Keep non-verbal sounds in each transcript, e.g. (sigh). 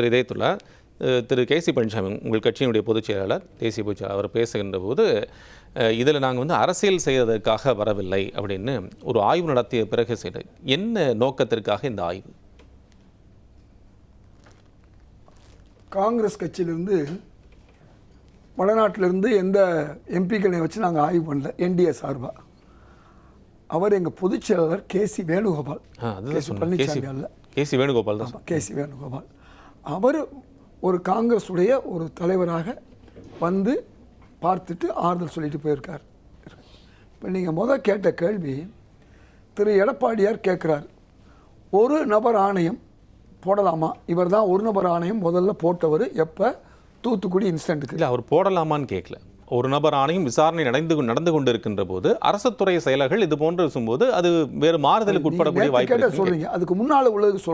திரு இதயத்துல்லா திரு K C Palaniswami உங்கள் கட்சியினுடைய பொதுச் செயலாளர் தேசிய பொதுச் அவர் பேசுகின்ற போது இதில் நாங்கள் வந்து அரசியல் செய்வதற்காக வரவில்லை அப்படின்னு ஒரு ஆய்வு நடத்திய பிறகு செய்த என்ன நோக்கத்திற்காக இந்த ஆய்வு? காங்கிரஸ் கட்சியிலிருந்து வடநாட்டிலிருந்து எந்த எம்பிக்களை வச்சு நாங்கள் ஆய்வு பண்ணல என்டிஏ சார்பாக அவர் எங்கள் பொதுச் செயலாளர் கே சி வேணுகோபால். ஆ, அதுதான் கே சி சொன்னேன். கேசி பழனிசாமி அல்ல. கேசி வேணுகோபால் தான் கே சி வேணுகோபால். அவர் ஒரு காங்கிரஸுடைய ஒரு தலைவராக வந்து பார்த்துட்டு ஆறுதல் சொல்லிட்டு போயிருக்கார். இப்போ நீங்கள் முதல் கேட்ட கேள்வி திரு எடப்பாடியார் கேட்குறார் ஒரு நபர் ஆணையம் போடலாமா? இவர் தான் ஒரு நபர் ஆணையம் முதல்ல போட்டவர் எப்போ? தூத்துக்குடி இன்சிடென்ட்டுக்கு இல்லை அவர் போடலாமான்னு கேட்கல ஒரு நபர் ஆணையம் விசாரணை நடந்து நடந்து கொண்டிருக்கின்ற போது அரசுத்துறை செயலர்கள் இது போன்று இருக்கும்போது அது வேறு மாறுதலுக்கு உட்படக்கூடிய வாய்ப்பு சொல்கிறீங்க அதுக்கு முன்னால் உள்ளதுக்கு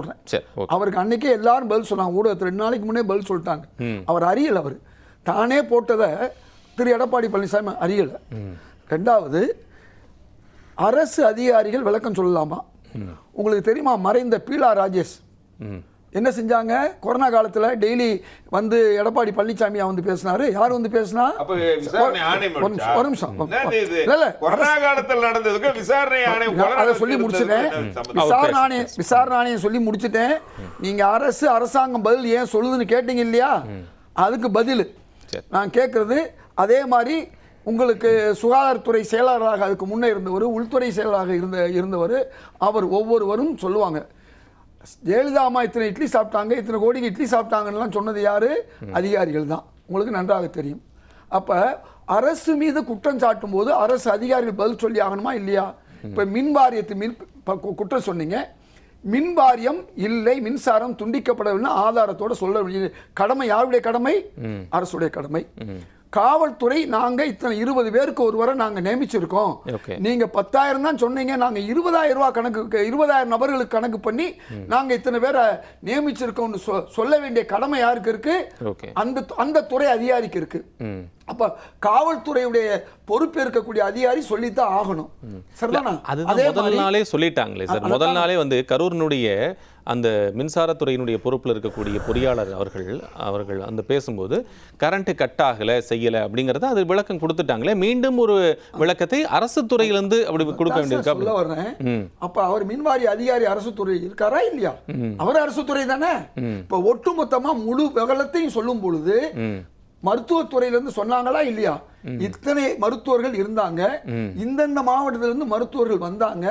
ஓகே. அவருக்கு அன்னைக்கே எல்லாரும் பதில் சொன்னாங்க. ஊடகத்தில் ரெண்டு நாளைக்கு முன்னே பதில் சொல்லிட்டாங்க. அவர் அறியல அவர். தானே போட்டதை திரு எடப்பாடி பழனிசாமி அறியல. ரெண்டாவது அரசு அதிகாரிகள் விளக்கம் சொல்லலாமா? உங்களுக்கு தெரியுமா? மறைந்த பீலா ராஜேஷ். என்ன செஞ்சாங்க? கொரோனா காலத்துல டெய்லி வந்து எடப்பாடி பழனிசாமியா வந்து பேசினாரு. யார் வந்து பேசினா? அப்ப விசாரணை ஆணையம் ஒரு நிமிஷம்? இல்ல, கொரோனா காலத்தில் நடந்ததுக்கு விசாரணை ஆணையம் அதை சொல்லி முடிச்சிட்டேன். விசாரணை ஆணையம் விசாரணை ஆணையம் சொல்லி முடிச்சிட்டேன். நீங்க அரசு அரசாங்கம் பதில் ஏன் சொல்லுதுன்னு கேட்டீங்க இல்லையா? அதுக்கு பதில். நான் கேட்கறது அதே மாதிரி உங்களுக்கு சுகாதாரத்துறை செயலாளராக அதுக்கு முன்னே இருந்தவர் உள்துறை செயலராக இருந்த இருந்தவர் அவர் ஒவ்வொருவரும் சொல்லுவாங்க. ஜெயலலிதா அம்மா இத்தனை இட்லி சாப்பிட்டாங்க இத்தனை கோடிக்கு இட்லி சாப்பிட்டாங்கன்னுலாம் சொன்னது யாரு? அதிகாரிகள் தான். உங்களுக்கு நன்றாக தெரியும். அப்ப அரசு மீது குற்றம் சாட்டும் போது அரசு அதிகாரிகள் பதில் சொல்லி ஆகணுமா இல்லையா? இப்ப மின் வாரியத்து மின் குற்றம் சொன்னீங்க. மின் வாரியம் இல்லை மின்சாரம் துண்டிக்கப்படவில்லை ஆதாரத்தோட சொல்ல கடமை. யாருடைய கடமை? அரசுடைய கடமை. காவல்துறை நாங்க இத்தனை இருபது பேருக்கு ஒருவரை நாங்க நியமிச்சிருக்கோம். Okay. நீங்க பத்தாயிரம் தான் சொன்னீங்க நாங்க இருபதாயிரம் ரூபாய் கணக்கு இருபதாயிரம் நபர்களுக்கு கணக்கு பண்ணி நாங்க இத்தனை பேரை நியமிச்சிருக்கோம்னு சொல்ல வேண்டிய கடமை யாருக்கு இருக்கு? அந்த அந்த துறை அதிகாரிக்கு இருக்கு. அப்ப காவல்துறையுடைய பொறுப்பு இருக்கக்கூடிய அதிகாரி சொல்லித்தான் ஆகணும். சரிதானா? அதுதான் முதல் நாளே சொல்லிட்டாங்களே சார். முதல் நாளே வந்து கரூரினுடைய அந்த மின்சாரத்துறையினுடைய பொறுப்பில் இருக்கக்கூடிய பொறியாளர் அவர்கள் அவர்கள் அந்த பேசும்போது கரண்ட் கட் ஆகலை செய்யலை அப்படிங்கிறத அது விளக்கம் கொடுத்துட்டாங்களே. மீண்டும் ஒரு விளக்கத்தை அரசு துறையிலிருந்து அப்படி கொடுக்க வேண்டியிருக்கு சொல்ல வர்றேன். அப்ப அவர் மின்வாரி அதிகாரி அரசு துறை இருக்காரா இல்லையா? அவர் அரசு துறை தானே? இப்ப ஒட்டுமொத்தமா முழு விவரத்தையும் சொல்லும் பொழுது ம் மருத்துவத்துறையில இருந்து சொன்னாங்களா இல்லையா? இத்தனை மருத்துவர்கள் இருந்தாங்க. இந்தந்த மாவட்டத்துல இருந்து மருத்துவர்கள் வந்தாங்க.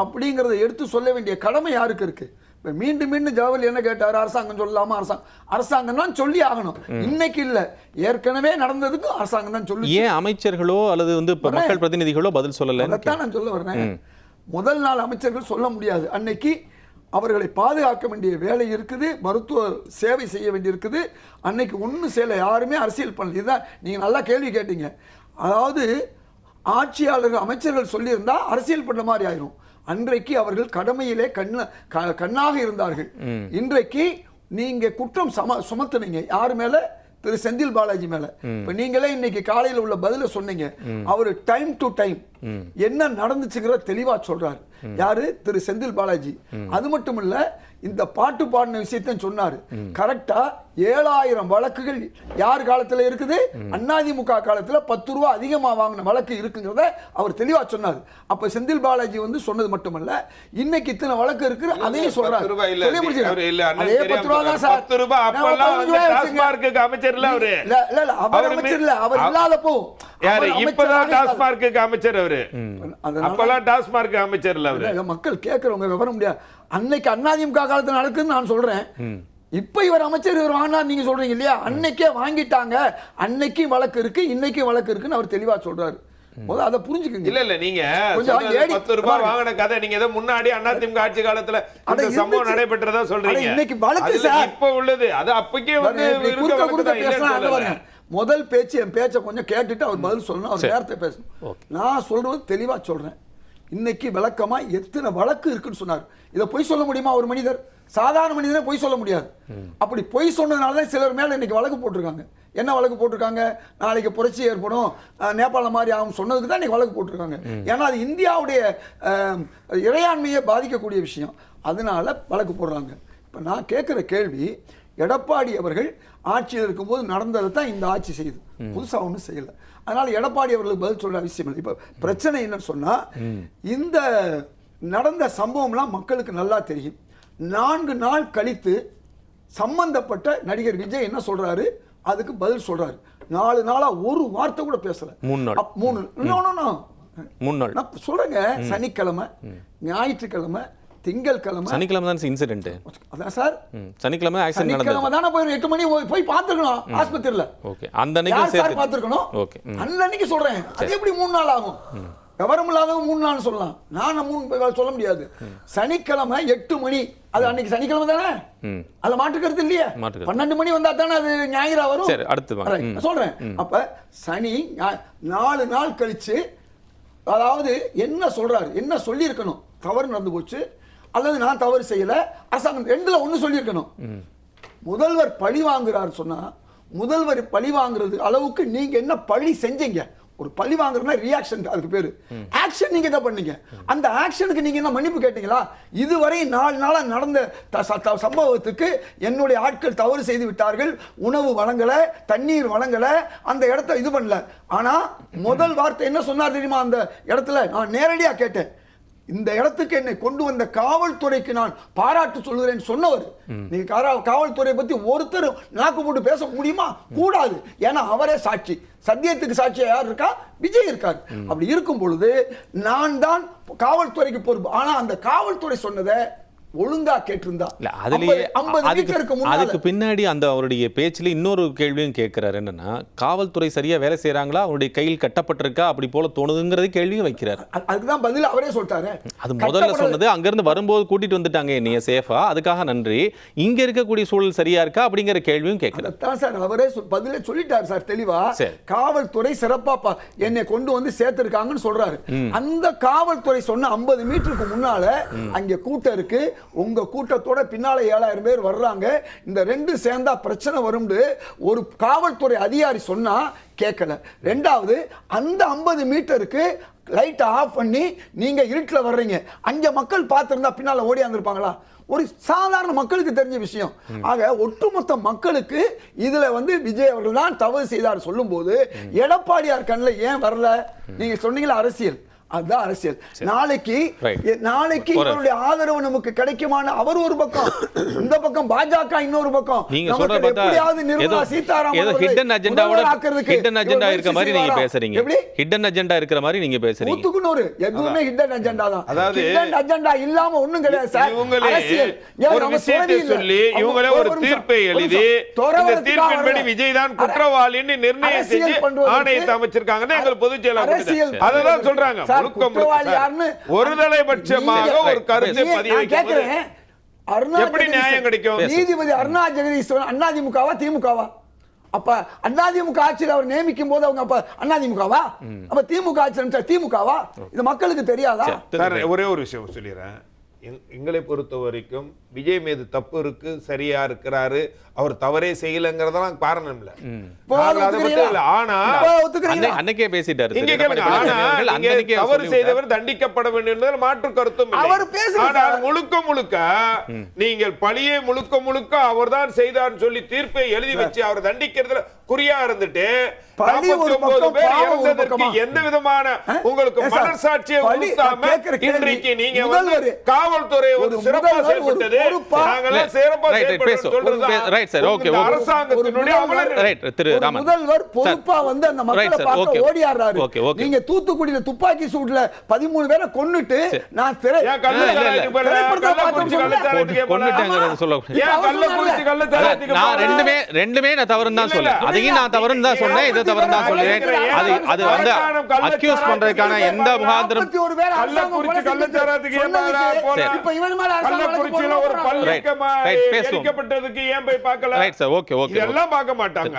அப்படிங்கறத எடுத்து சொல்ல வேண்டிய கடமை யாருக்கு இருக்கு? இப்ப மீண்டும் மீண்டும் ஜவஹர்லால் என்ன கேட்டாரு? அரசாங்கம் சொல்லலாமா? அரசாங்கம். அரசாங்கம் தான் சொல்லி ஆகணும். இன்னைக்கு இல்ல. ஏற்கனவே நடந்ததுக்கு அரசாங்கம் தான் சொல்லி ஏன் அமைச்சர்களோ அல்லது வந்து மக்கள் பிரதிநிதிகளோ பதில் சொல்லலைன்னு அதைத்தான் நான் சொல்ல வர்றேன் முதல் நாள் அமைச்சர்கள் சொல்ல முடியாது. அன்னைக்கு அவர்களை பாதுகாக்க வேண்டிய வேலை இருக்குது மருத்துவ சேவை செய்ய வேண்டியிருக்குது. அன்னைக்கு ஒன்றும் செய்யலை யாருமே அரசியல் பண்ணல. இதுதான் நீங்கள் நல்லா கேள்வி கேட்டீங்க. அதாவது ஆட்சியாளர்கள் அமைச்சர்கள் சொல்லியிருந்தா அரசியல் பண்ண மாதிரி ஆயிரும். அன்றைக்கு அவர்கள் கடமையிலே கண்ண கண்ணாக இருந்தார்கள். இன்றைக்கு நீங்க குற்றம் சம சுமத்துனீங்க. யார் மேல? திரு செந்தில் பாலாஜி மேல. இப்ப நீங்களே இன்னைக்கு காலையில உள்ள பதில சொன்னீங்க. அவரு டைம் டு டைம் என்ன நடந்துச்சுங்கிற தெளிவா சொல்றாரு. யாரு? திரு செந்தில் பாலாஜி. அது மட்டும் இல்ல இந்த பாட்டு பாடின விஷயத்தையும் சொன்னாரு. கரெக்டா ஏழாயிரம் வழக்குகள் யார் காலத்துல இருக்குது? அதிமுக காலத்துல பத்து ரூபா அதிகமா வாங்கின வழக்கு இருக்குங்கிறத அவர் தெளிவா சொன்னார். அப்ப செந்தில் பாலாஜி வந்து சொன்னது மட்டுமல்ல இன்னைக்கு இத்தனை வழக்கு இருக்கு அதையும் சொல்றாரு. அதே பத்து ரூபா தான். சார். அமைச்சர் இல்ல அவரு. இல்ல அவர் இல்லாதப்போ இப்பதான் டாஸ்மார்க்கு அமைச்சர் அவரு. அதனால- அப்பெல்லாம் டாஸ்மார்க் அமைச்சர் இல்ல அவரு மக்கள் கேட்கறவங்க விவரம் முடியாது. அன்னைக்கு அதிமுக காலத்துல நடக்குதுன்னு நான் சொல்றேன். இப்ப இவர் அமைச்சர் இவர் வாங்கினார் நீங்க சொல்றீங்க இல்லையா? அன்னைக்கே வாங்கிட்டாங்க. அன்னைக்கும் வழக்கு இருக்கு இன்னைக்கும் வழக்கு இருக்குன்னு அவர் தெளிவா சொல்றாரு. முதல்ல அதை புரிஞ்சுக்குங்க. இல்ல இல்ல நீங்க கொஞ்சம் பத்து ரூபாய். வாங்கின கதை நீங்க ஏதோ முன்னாடி அதிமுக ஆட்சி காலத்துல அட இந்த சம்பவம். நடைபெற்றதா சொல்றீங்க. இன்னைக்கு வழக்கு. இப்ப உள்ளது. அது அப்பக்கே வந்து முதல் பேச்சு என் பேச்சை கொஞ்சம் கேட்டுட்டு அவர் பதில் சொல்லணும் அவர் நேரத்தை பேசணும். நான் சொல்றது தெளிவா சொல்றேன். இன்னைக்கு விளக்கமா எத்தனை வழக்கு இருக்குன்னு சொன்னார். இதை பொய் சொல்ல முடியுமா ஒரு மனிதர்? சாதாரண மனிதனே பொய் சொல்ல முடியாது. அப்படி பொய் சொன்னதுனால தான் சிலர் மேல இன்னைக்கு வழக்கு போட்டிருக்காங்க. என்ன வழக்கு போட்டிருக்காங்க? நாளைக்கு புரட்சி ஏற்படும். நேபாளம் மாதிரி ஆகும் சொன்னதுக்கு தான் இன்னைக்கு வழக்கு போட்டிருக்காங்க. ஏன்னா அது இந்தியாவுடைய இறையாண்மையை பாதிக்கக்கூடிய விஷயம். அதனால வழக்கு போடுறாங்க. இப்போ நான் கேட்குற கேள்வி எடப்பாடி அவர்கள் ஆட்சியில் இருக்கும்போது நடந்ததை தான் இந்த ஆட்சி செய்யுது புதுசா ஒன்றும் செய்யல. அதனால எடப்பாடி அவர்களுக்கு பதில் சொல்ற அவசியம் இல்லை. இப்போ பிரச்சனை என்னன்னு சொன்னா இந்த நடந்த சம்பவம்லாம் மக்களுக்கு நல்லா தெரியும். நான்கு நாள் கழித்து சம்பந்தப்பட்ட நடிகர் விஜய் என்ன சொல்றாரு? அதுக்கு பதில் சொல்றாரு. நாலு நாளா ஒரு வார்த்தை கூட பேசல. மூணு நாள். மூணு. நான் சொல்றேங்க. சனிக்கிழமை ஞாயிற்றுக்கிழமை திங்கட்கிழமை சனிக்கிழமை தான் இன்சிடென்ட் அதான் சார். சனிக்கிழமை ஆக்சிடென்ட் சனிக்கிழமை நடந்தது தானே போய் எட்டு மணி போய் பார்த்துருக்கணும் ஆஸ்பத்திரியில. ஓகே. அந்த அன்னைக்கும் யார் சார் சேர்த்து பார்த்துருக்கணும் ஓகே. அன்னைக்கு சொல்றேன். அது எப்படி மூணு நாள் ஆகும்? விவரம் இல்லாதவங்க மூணு நாள் சொல்லலாம். நான் மூணு சொல்ல முடியாது. சனிக்கிழமை எட்டு மணி. அது அன்னைக்கு சனிக்கிழமை தானே. அதுல மாற்று கருத்து இல்லையா. பன்னெண்டு மணி வந்தா தானே அது ஞாயிறா வரும்? சரி, அடுத்து சொல்றேன். அப்ப சனி நாலு நாள் கழிச்சு அதாவது என்ன சொல்றாரு? என்ன சொல்லியிருக்கணும்? தவறு நடந்து போச்சு. அல்லது நான் தவறு செய்யல அரசாங்கம் ரெண்டுல ஒண்ணு சொல்லியிருக்கணும். முதல்வர் பழி வாங்குறாரு சொன்னா முதல்வர் பழி வாங்குறது அளவுக்கு நீங்க என்ன பழி செஞ்சீங்க? ஒரு பழி வாங்குறதுனா ரியாக்ஷன் அதுக்கு பேரு. ஆக்ஷன் நீங்க என்ன பண்ணீங்க. அந்த ஆக்ஷனுக்கு நீங்க என்ன மன்னிப்பு கேட்டீங்களா? இதுவரை நாலு நாளா நடந்த சம்பவத்துக்கு என்னுடைய ஆட்கள் தவறு செய்து விட்டார்கள். உணவு வழங்கல தண்ணீர் வழங்கல அந்த இடத்த இது பண்ணல. ஆனா முதல் வார்த்தை என்ன சொன்னார் தெரியுமா அந்த இடத்துல? நான் நேரடியா கேட்டேன். இந்த இடத்துக்கு என்னை கொண்டு வந்த காவல்துறைக்கு நான் பாராட்டு சொல்கிறேன் சொன்னவர். நீங்க காவல்துறையை பத்தி ஒருத்தர் நாக்கு போட்டு பேச முடியுமா? கூடாது. ஏன்னா அவரே சாட்சி. சத்தியத்துக்கு சாட்சியா யார் இருக்கா? விஜய் இருக்கார். அப்படி இருக்கும் பொழுது நான் தான் காவல்துறைக்கு பொறுப்பு. ஆனா அந்த காவல்துறை சொன்னதை ஒழுங்கா கேட்டிருந்தா. இல்ல அதுலயே ஐம்பது அதுக்கு பின்னாடி அந்த அவருடைய பேச்சுல இன்னொரு கேள்வியும் கேட்கிறாரு. என்னன்னா காவல்துறை சரியா வேலை செய்றாங்களா? அவருடைய கையில் கட்டப்பட்டிருக்கா? அப்படி போல தோணுதுங்கிறத கேள்வியும் வைக்கிறார். அது- அதுக்குதான் பதில் அவரே சொல்லிட்டாரு. அது முதல்ல. சொன்னது அங்கிருந்து வரும்போது கூட்டிட்டு வந்துட்டாங்க என்னைய சேஃபா. அதுக்காக நன்றி. இங்க இருக்கக்கூடிய சூழல் சரியா இருக்கா? அப்படிங்கிற கேள்வியும் கேட்கிறார். அதைத்தான் சார் அவரே பதிலே சொல்லிட்டார் சார் தெளிவா. காவல்துறை சிறப்பா என்னை கொண்டு வந்து சேர்த்திருக்காங்கன்னு சொல்றாரு. அந்த காவல்துறை சொன்ன 50 மீட்டருக்கு முன்னால அங்க கூட்டம் இருக்கு. உங்க கூட்டத்தோட பின்னால ஏழாயிரம் பேர் வர்றாங்க. இந்த ரெண்டு சேர்ந்தா பிரச்சனை வரும்னு ஒரு காவல்துறை அதிகாரி சொன்னா கேட்கல ரெண்டாவது அந்த 50 மீட்டருக்கு லைட்டை ஆஃப் பண்ணி நீங்க இருட்டில் வர்றீங்க. அங்க மக்கள் பார்த்திருந்தா பின்னால ஓடியாந்துருப்பாங்களா ஒரு சாதாரண மக்களுக்கு தெரிஞ்ச விஷயம். ஆக ஒட்டுமொத்த மக்களுக்கு இதுல வந்து விஜய் அவர்கள் தான் தவறு செய்தார் சொல்லும்போது எடப்பாடியார் கண்ணில் ஏன் வரல? நீங்க சொன்னீங்களா அரசியல். அதுதான் அரசியல். நாளைக்கு நாளைக்கு இவருடைய ஆதரவு நமக்கு கிடைக்குமான அவர் ஒரு பக்கம். (coughs) இந்த பக்கம் பாஜக இன்னொரு பக்கம். நீங்க சொல்றத எப்படியாவது நிர்மலா ஏதோ சீதாராமன் ஏதோ ஹிடன் அஜெண்டாவோட ஹிடன் அஜெண்டா இருக்க மாதிரி நீங்க பேசுறீங்க? எப்படி? ஹிடன் அஜெண்டா இருக்கிற மாதிரி நீங்க பேசுறீங்க. நூத்துக்கு நூறு. எதுவுமே ஹிடன் அஜெண்டா தான். அதாவது- ஹிடன் அஜெண்டா இல்லாம ஒண்ணும் கிடையாது சார் இவங்களே ஒரு விஷயத்தை. சொல்லி இவங்களே ஒரு தீர்ப்பை எழுதி. இந்த தீர்ப்பின்படி. விஜய் தான் குற்றவாளின்னு நிர்ணயம் செஞ்சு ஆணையத்தை அமைச்சிருக்காங்கன்னு எங்கள் பொதுச் செயலாளர். அததான் சொல்றாங்க. குற்றவாளி. யாருன்னு ஒரு தலைபட்சமாக ஒரு கருத்தை பதிய கேட்கிறேன் எப்படி நியாயம் கிடைக்கும்? நீதிபதி அருணா ஜெகதீஸ்வரன் அதிமுகவா திமுகவா அப்ப அதிமுக ஆட்சியில் அவர் நியமிக்கும் போது அவங்க அப்ப அதிமுகவா அப்ப திமுக ஆட்சி திமுகவா? இது மக்களுக்கு தெரியாதா? ஒரே ஒரு விஷயம் சொல்லிடுறேன். எங்களை பொறுத்த வரைக்கும் விஜய் மீது தப்பு இருக்கு சரியா இருக்கிறாரு அவர் தவறே செய்யலங்கிறதெல்லாம் காரணம் இல்ல. அன்னைக்கே பேசிட்டாரு அவர் தவறு. செய்தவர் தண்டிக்கப்பட வேண்டும் என்பதில் மாற்று கருத்தும். அவர். முழுக்க முழுக்க நீங்கள் பழியை முழுக்க முழுக்க அவர்தான் செய்தார்னு சொல்லி தீர்ப்பை எழுதி வச்சு அவர் தண்டிக்கிறதுல குறியா இருந்துட்டு பழி ஒரு 49 பக்கம், பாவம் ஒரு பக்கமா? எந்த விதமான? உங்களுக்கு சார், மனசாட்சியை கேள்வி, இன்றைக்கு நீங்க வந்து முதல்வர் காவல்துறை ஒரு சிறப்பா செயல்பட்டது இல்ல, சிறப்பா. சொல்றது right, sir, okay, இந்த okay. அரசாங்கத்தினுடைய ரைட் திரு ஒரு ராமன் முதல்வர் பொறுப்பா வந்து அந்த மக்களை. பார்க்க. ஓடியாடுறாரு. நீங்க தூத்துக்குடியில துப்பாக்கி சூட்ல பதிமூணு பேரை கொன்னுட்டு நான் திரை? கொன்னுட்டாங்கிறத நான்? ரெண்டுமே ரெண்டுமே நான் தவறுன்னு தான். சொல்றேன் அதையும் நான் தவறுன்னு தான் சொன்னேன் இதை தவறுன்னு தான் சொல்றேன் அது அது வந்து அக்யூஸ் பண்றதுக்கான எந்த முகாந்திரம் 41 பேர் அரசாங்கம் கள்ளக்குறிச்சி ஏன்? இப்ப இவன் மேல கள்ளக்குறிச்சியில ஒரு பேசுவோம். எரிக்கப்பட்டதுக்கு ஏன் போய் பார்க்கல? ரைட் சார் ஓகே ஓகே இதெல்லாம் பார்க்க மாட்டாங்க.